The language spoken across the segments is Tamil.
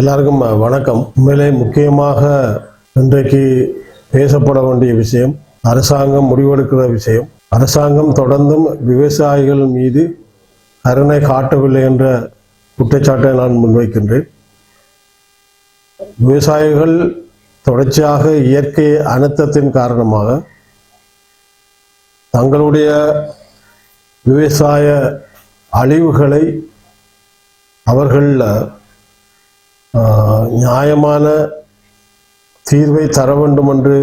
எல்லாருக்கும் வணக்கம். உண்மையிலே முக்கியமாக இன்றைக்கு பேசப்பட வேண்டிய விஷயம் அரசாங்கம் முடிவெடுக்கிற விஷயம். அரசாங்கம் தொடர்ந்தும் விவசாயிகள் மீது கருணை காட்டவில்லை என்ற குற்றச்சாட்டை நான் முன்வைக்கின்றேன். விவசாயிகள் தொடர்ச்சியாக இயற்கை அனர்த்தத்தின் காரணமாக தங்களுடைய விவசாய அழிவுகளை அவர்கள் நியாயமான தீர்வை தர வேண்டும் என்று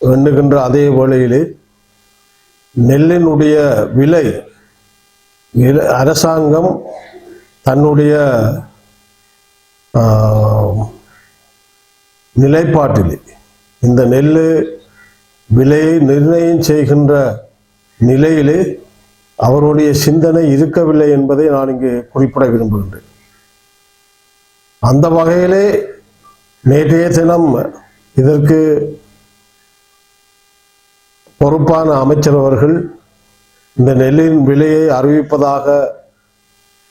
எண்ணுகின்ற அதே வேளையிலே நெல்லினுடைய விலை விலை- அரசாங்கம் தன்னுடைய நிலைப்பாட்டிலே இந்த நெல் விலையை நிர்ணயம் செய்கின்ற நிலையிலே அவருடைய சிந்தனை இருக்கவில்லை என்பதை நான் இங்கு குறிப்பிட விரும்புகின்றேன். அந்த வகையிலே நேற்றைய தினம் இதற்கு பொறுப்பான அமைச்சர் அவர்கள் இந்த நெல்லின் விலையை அறிவிப்பதாக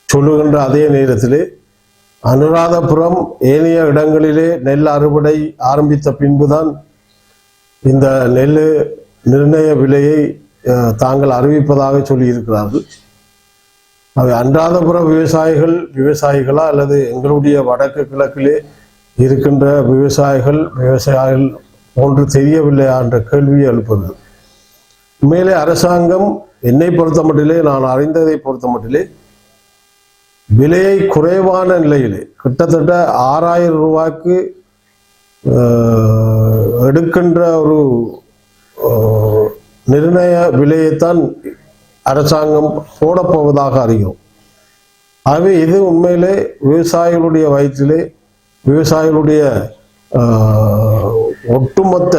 சொல்லுகின்ற அதே நேரத்திலே அனுராதபுரம் ஏனைய இடங்களிலே நெல் அறுவடை ஆரம்பித்த பின்புதான் இந்த நெல் நிர்ணய விலையை தாங்கள் அறிவிப்பதாக சொல்லியிருக்கிறார்கள். அது அன்றாதபுர விவசாயிகள் விவசாயிகளா அல்லது எங்களுடைய வடக்கு கிழக்கிலே இருக்கின்ற விவசாயிகள் விவசாயிகள் ஒன்று தெரியவில்லையா என்ற கேள்வியை எழுப்புது. உண்மையிலே அரசாங்கம் என்னை பொறுத்த மட்டிலே நான் அறிந்ததை பொறுத்த மட்டிலே விலையை குறைவான நிலையிலே கிட்டத்தட்ட ஆறாயிரம் ரூபாய்க்கு எடுக்கின்ற ஒரு நிர்ணய விலையைத்தான் அரசாங்கம் போடப்போவதாக அறிகிறோம் ஆகவே இது உண்மையிலே விவசாயிகளுடைய வயிற்றிலே விவசாயிகளுடைய ஒட்டுமொத்த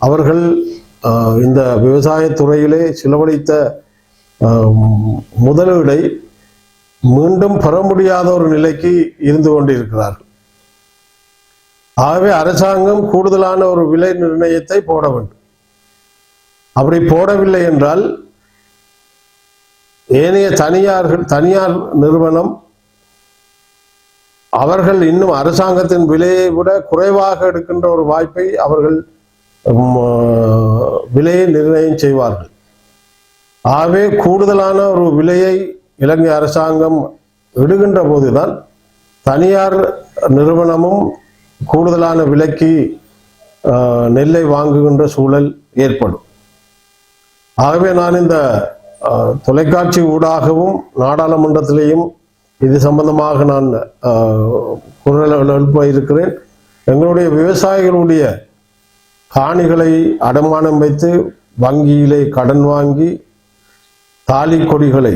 அவர்கள் இந்த விவசாயத்துறையிலே செலவழித்த முதலீடை மீண்டும் பெற முடியாத ஒரு நிலைக்கு இருந்து கொண்டிருக்கிறார்கள். ஆகவே அரசாங்கம் கூடுதலான ஒரு விலை நிர்ணயத்தை போட வேண்டும். அப்படி போடவில்லை என்றால் ஏனைய தனியார்கள் தனியார் நிறுவனம் அவர்கள் இன்னும் அரசாங்கத்தின் விலையை விட குறைவாக எடுக்கின்ற ஒரு வாய்ப்பை அவர்கள் விலையை நிர்ணயம் செய்வார்கள். ஆகவே கூடுதலான ஒரு விலையை இலங்கை அரசாங்கம் இடுகின்ற போதுதான் தனியார் நிறுவனமும் கூடுதலான விலைக்கு நெல்லை வாங்குகின்ற சூழல் ஏற்படும். ஆகவே நான் இந்த தொலைக்காட்சி ஊடாகவும் நாடாளுமன்றத்திலேயும் இது சம்பந்தமாக நான் குரல் எழுப்ப இருக்கிறேன் எங்களுடைய விவசாயிகளுடைய காணிகளை அடமானம் வைத்து வங்கியிலே கடன் வாங்கி தாலி கொடிகளை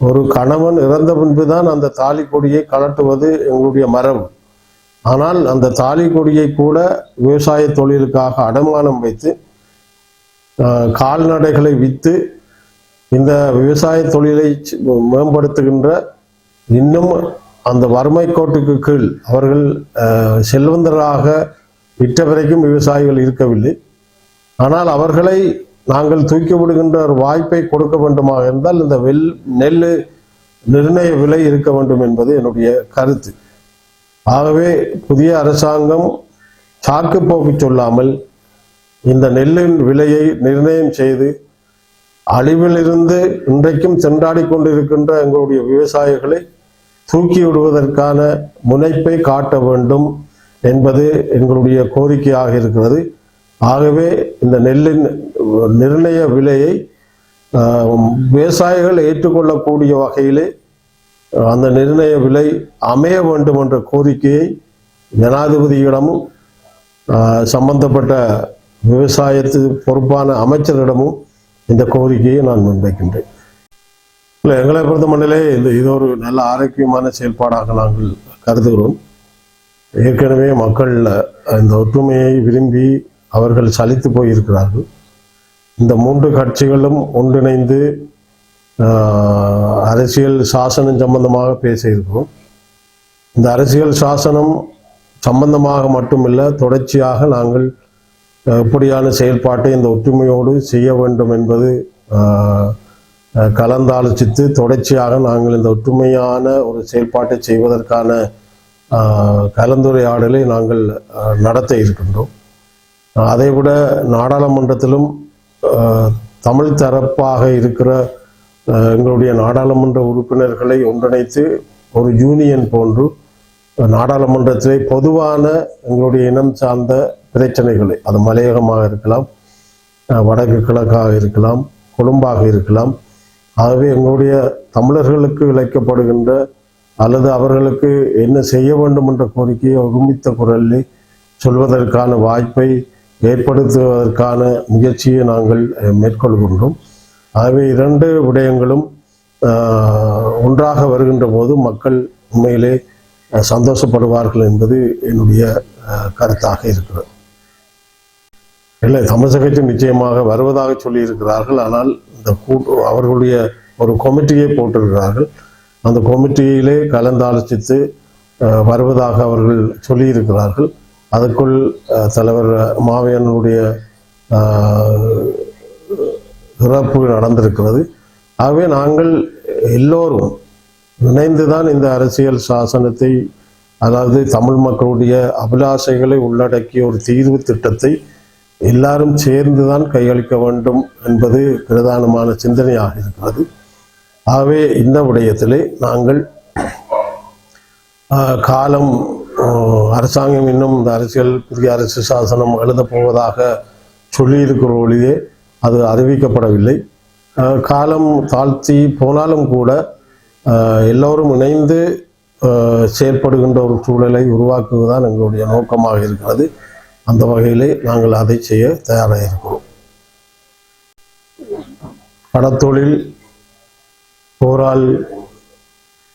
ஒரு கணவன் இறந்த பின்பு தான் அந்த தாலி கொடியை கலட்டுவது எங்களுடைய மரபு ஆனால் அந்த தாலி கொடியை கூட விவசாய தொழிலுக்காக அடமானம் வைத்து கால்நடைகளை விற்று இந்த விவசாய தொழிலை மேம்படுத்துகின்ற இன்னும் அந்த வறுமை கோட்டுக்கு கீழ் அவர்கள் செல்வந்தராக விற்ற வரைக்கும் விவசாயிகள் இருக்கவில்லை. ஆனால் அவர்களை நாங்கள் தூக்கி விடுகின்ற ஒரு வாய்ப்பை கொடுக்க வேண்டுமாக இருந்தால் இந்த வெல் நெல் நிர்ணய விலை இருக்க வேண்டும் என்பது என்னுடைய கருத்து. ஆகவே புதிய அரசாங்கம் சாக்கு போக்கு சொல்லாமல் இந்த நெல்லின் விலையை நிர்ணயம் செய்து அழிவிலிருந்து இன்றைக்கும் சென்றாடி கொண்டிருக்கின்ற எங்களுடைய விவசாயிகளை தூக்கி விடுவதற்கான முனைப்பை காட்ட வேண்டும் என்பது எங்களுடைய கோரிக்கையாக இருக்கிறது. ஆகவே இந்த நெல்லின் நிர்ணய விலையை விவசாயிகள் ஏற்றுக்கொள்ளக்கூடிய வகையிலே அந்த நிர்ணய விலை அமைய வேண்டும் என்ற கோரிக்கையை ஜனாதிபதியிடமும் சம்பந்தப்பட்ட விவசாயத்து பொறுப்பான அமைச்சரிடமும் இந்த கோரிக்கையை நான் முன்வைக்கின்றேன். இல்லை எங்களை பொறுத்த மட்டிலே இந்த இது ஒரு நல்ல ஆரோக்கியமான செயல்பாடாக நாங்கள் கருதுகிறோம். ஏற்கனவே மக்கள் இந்த ஒற்றுமையை விரும்பி அவர்கள் சலித்து போயிருக்கிறார்கள். இந்த மூன்று கட்சிகளும் ஒன்றிணைந்து அரசியல் சாசனம் சம்பந்தமாக பேச இருக்கிறோம். இந்த அரசியல் சாசனம் சம்பந்தமாக மட்டுமில்ல தொடர்ச்சியாக நாங்கள் எப்படியான செயல்பாட்டை இந்த ஒற்றுமையோடு செய்ய வேண்டும் என்பது கலந்தாலோசித்து தொடர்ச்சியாக நாங்கள் இந்த ஒற்றுமையான ஒரு செயல்பாட்டை செய்வதற்கான கலந்துரையாடலை நாங்கள் நடத்த இருக்கின்றோம். அதைவிட நாடாளுமன்றத்திலும் தமிழ் தரப்பாக இருக்கிற எங்களுடைய நாடாளுமன்ற உறுப்பினர்களை ஒன்றிணைத்து ஒரு யூனியன் போன்று நாடாளுமன்றத்திலே பொதுவான எங்களுடைய இனம் சார்ந்த பிரச்சனைகளை அது மலையகமாக இருக்கலாம் வடக்கு கிழக்காக இருக்கலாம் கொழும்பாக இருக்கலாம். ஆகவே எங்களுடைய தமிழர்களுக்கு இழைக்கப்படுகின்ற அல்லது அவர்களுக்கு என்ன செய்ய வேண்டும் என்ற கோரிக்கையை ஒருமித்த குரலில் சொல்வதற்கான வாய்ப்பை ஏற்படுத்துவதற்கான முயற்சியை நாங்கள் மேற்கொள்கின்றோம். ஆகவே இரண்டு விடயங்களும் ஒன்றாக வருகின்ற போது மக்கள் உண்மையிலே சந்தோஷப்படுவார்கள் என்பது என்னுடைய கருத்தாக இருக்கிறது. இல்லை தமிழக நிச்சயமாக வருவதாக சொல்லியிருக்கிறார்கள். ஆனால் இந்த கூட்டு அவர்களுடைய ஒரு கமிட்டியை போட்டிருக்கிறார்கள். அந்த கமிட்டியிலே கலந்தாலோசித்து வருவதாக அவர்கள் சொல்லியிருக்கிறார்கள். அதற்குள் தலைவர் மாவையனுடைய இறப்பு நடந்திருக்கிறது. ஆகவே நாங்கள் எல்லோரும் இணைந்துதான் இந்த அரசியல் சாசனத்தை அதாவது தமிழ் மக்களுடைய அபிலாஷைகளை உள்ளடக்கிய ஒரு தீர்வு திட்டத்தை எல்லாரும் சேர்ந்துதான் கையளிக்க வேண்டும் என்பது பிரதானமான சிந்தனையாக இருக்கிறது ஆகவே இந்த விடயத்திலே நாங்கள் காலம் அரசாங்கம் இன்னும் இந்த அரசியல் புதிய அரசு சாசனம் எழுதப் போவதாக சொல்லியிருக்கிற ஒளியே அது அறிவிக்கப்படவில்லை. காலம் தாழ்த்தி போனாலும் கூட எல்லோரும் இணைந்து செயற்படுகின்ற ஒரு சூழலை உருவாக்குவதுதான் எங்களுடைய நோக்கமாக இருக்கிறது. அந்த வகையிலே நாங்கள் அதை செய்ய தயாராக இருக்கிறோம் கடத்தொழில் போரால்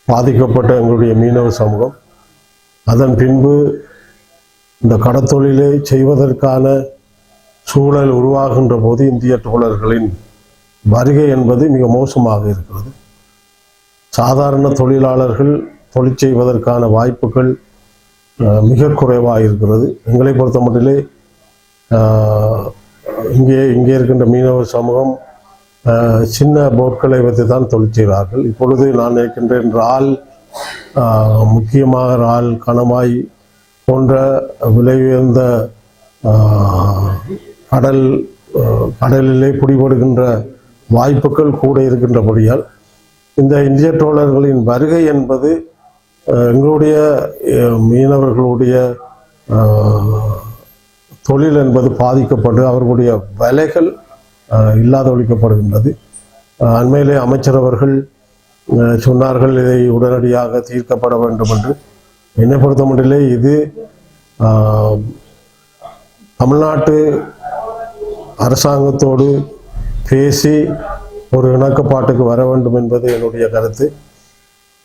பாதிக்கப்பட்ட எங்களுடைய மீனவ சமூகம் அதன் பின்பு இந்த கடத்தொழிலை செய்வதற்கான சூழல் உருவாகின்ற போது இந்திய தோழர்களின் வருகை என்பது மிக மோசமாக இருக்கிறது. சாதாரண தொழிலாளர்கள் தொழில் செய்வதற்கான வாய்ப்புகள் மிக குறைவாக இருக்கிறது எங்களை பொறுத்த மட்டிலே இங்கே இங்கே இருக்கின்ற மீனவ சமூகம் சின்ன போட்களை வைத்து தான் தொழில் செய்கிறார்கள் இப்பொழுது நான் இருக்கின்றேன் இறால் முக்கியமாக இறால் கணமாய் போன்ற விலை உயர்ந்த கடல் கடலிலே பிடிபடுகின்ற வாய்ப்புகள் கூட இருக்கின்றபடியால் இந்த இந்திய தோழர்களின் வருகை என்பது எங்களுடைய மீனவர்களுடைய தொழில் என்பது பாதிக்கப்பட்டு அவர்களுடைய விலைகள் இல்லாத ஒழிக்கப்படுகின்றது. அண்மையிலே அமைச்சர் அவர்கள் சொன்னார்கள் இதை உடனடியாக தீர்க்கப்பட வேண்டும் என்று. என்னை பொறுத்த மட்டிலே இது தமிழ்நாட்டு அரசாங்கத்தோடு பேசி ஒரு இணக்கப்பாட்டுக்கு வர வேண்டும் என்பது என்னுடைய கருத்து.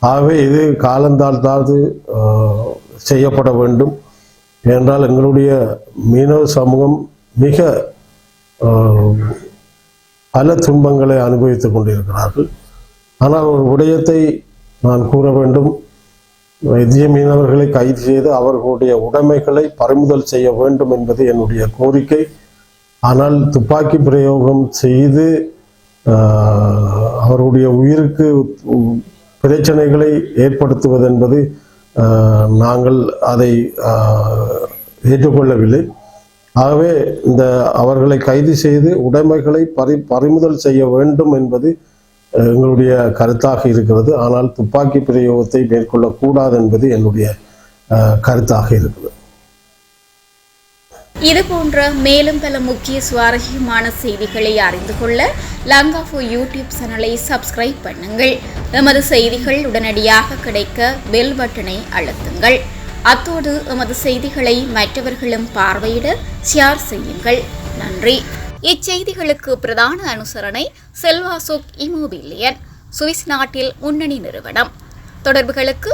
ஆகவே இது காலந்தாழ்த்தாது செய்யப்பட வேண்டும். என்றால் எங்களுடைய மீனவ சமூகம் மிக பல துன்பங்களை அனுபவித்துக் கொண்டிருக்கிறார்கள். ஆனால் ஒரு விடயத்தை நான் கூற வேண்டும். இந்திய மீனவர்களை கைது செய்து அவர்களுடைய உடைமைகளை பறிமுதல் செய்ய வேண்டும் என்பது என்னுடைய கோரிக்கை. ஆனால் துப்பாக்கி பிரயோகம் செய்து அவருடைய உயிருக்கு பிரச்சனைகளை ஏற்படுத்துவது என்பது நாங்கள் அதை ஏற்றுக்கொள்ளவில்லை. ஆகவே இந்த அவர்களை கைது செய்து உடைமைகளை பறி பறிமுதல் செய்ய வேண்டும் என்பது எங்களுடைய கருத்தாக இருக்கிறது. ஆனால் துப்பாக்கி பிரயோகத்தை மேற்கொள்ளக்கூடாது என்பது என்னுடைய கருத்தாக இருக்கிறது. இது போன்ற மேலும் பல முக்கிய சுவாரஸ்யமான செய்திகளை அறிந்து கொள்ள லங்காஃபு யூடியூப் சேனலை சப்ஸ்கிரைப் பண்ணுங்கள். எமது செய்திகள் உடனடியாக கிடைக்க பெல் பட்டனை அழுத்துங்கள். அத்தோடு எமது செய்திகளை மற்றவர்களும் பார்வையிட ஷேர் செய்யுங்கள். நன்றி. இச்செய்திகளுக்கு பிரதான அனுசரணை செல்வாசோக் இமோபிலியன். சுவிஸ் நாட்டில் முன்னணி நிறுவனம். தொடர்புகளுக்கு